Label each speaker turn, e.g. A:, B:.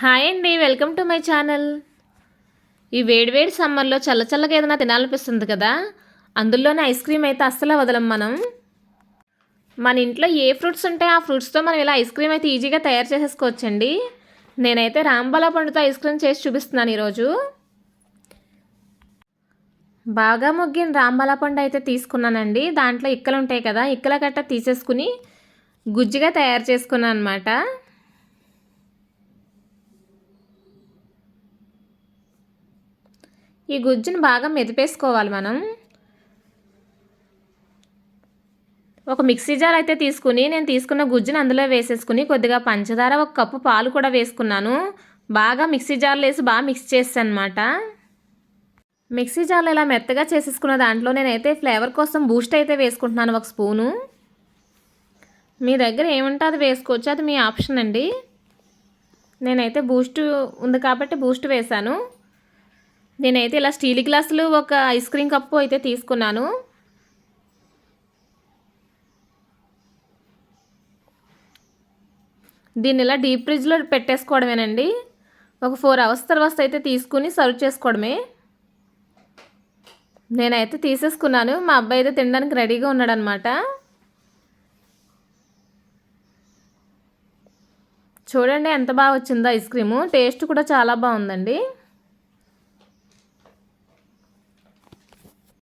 A: Hi అండి welcome to my channel. ఈ వేడివేడి సమ్మర్లో చల్లచల్లగా ఏదైనా తినాలనిపిస్తుంది కదా? అందులోనే ఐస్ క్రీమ్ అయితే అస్సలు వదలం మనం. మన ఇంట్లో ఏ ఫ్రూట్స్ ఉంటే ఆ ఫ్రూట్స్తో మనం ఇలా ఐస్ క్రీమ్ అయితే ఈజీగా తయారు చేసేసుకోవచ్చండి. నేనైతే రాంబాలా పండుతో ఐస్ క్రీమ్ చేసి చూపిస్తున్నాను ఈరోజు. బాగా మొగ్గిన రాంబాలా పండు అయితే తీసుకున్నానండి. దాంట్లో ఇక్కలు ఉంటాయి కదా ఇక్కల గట్ట తీసేసుకుని గుజ్జుగా తయారు చేసుకున్నాను అనమాట ఈ గుజ్జును బాగా మెదిపేసుకోవాలి మనం. ఒక మిక్సీ జార్ అయితే తీసుకుని నేను తీసుకున్న గుజ్జుని అందులో వేసేసుకుని కొద్దిగా పంచదార ఒక కప్పు పాలు కూడా వేసుకున్నాను. బాగా మిక్సీ జార్లో వేసి బాగా మిక్స్ చేస్తాను అనమాట మిక్సీ జార్లో ఇలా మెత్తగా చేసేసుకున్న దాంట్లో నేనైతే ఫ్లేవర్ కోసం బూస్ట్ అయితే వేసుకుంటున్నాను ఒక స్పూను. మీ దగ్గర ఏముంటే అది వేసుకోవచ్చు అది మీ ఆప్షన్ అండి. నేనైతే బూస్ట్ ఉంది కాబట్టి బూస్ట్ వేశాను. నేనైతే ఇలా స్టీల్ గ్లాసులు ఒక ఐస్ క్రీమ్ కప్పు అయితే తీసుకున్నాను. దీన్ని ఇలా డీప్ ఫ్రిడ్జ్లో పెట్టేసుకోవడమేనండి. ఒక ఫోర్ అవర్స్ తర్వాత అయితే తీసుకుని సర్వ్ చేసుకోవడమే. నేనైతే తీసేసుకున్నాను. మా అబ్బాయి అయితే తినడానికి రెడీగా ఉన్నాడనమాట. చూడండి ఎంత బాగా వచ్చిందో ఐస్ క్రీము. టేస్ట్ కూడా చాలా బాగుందండి.